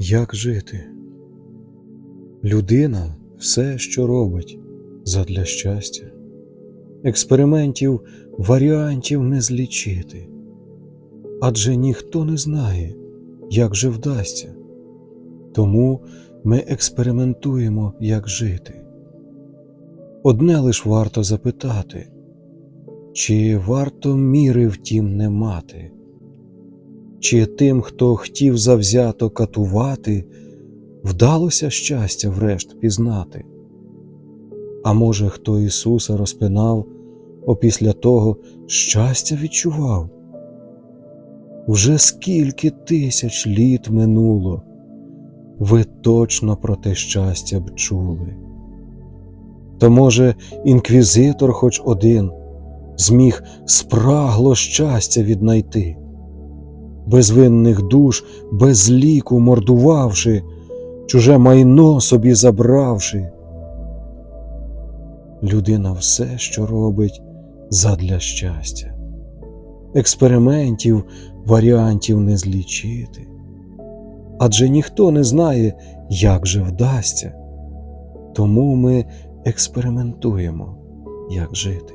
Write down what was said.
Як жити? Людина все, що робить задля щастя. Експериментів, варіантів не злічити. Адже ніхто не знає, як же вдасться. Тому ми експериментуємо, як жити. Одне лиш варто запитати, чи варто міри втім не мати? Чи тим, хто хотів завзято катувати, вдалося щастя врешт пізнати? А може, хто Ісуса розпинав, опісля того щастя відчував? Вже скільки тисяч літ минуло, ви точно про те щастя б чули. То, може, інквізитор хоч один зміг спрагло щастя віднайти безвинних душ, без ліку мордувавши, чуже майно собі забравши. Людина все, що робить задля щастя, експериментів, варіантів не злічити. Адже ніхто не знає, як же вдасться, тому ми експериментуємо, як жити.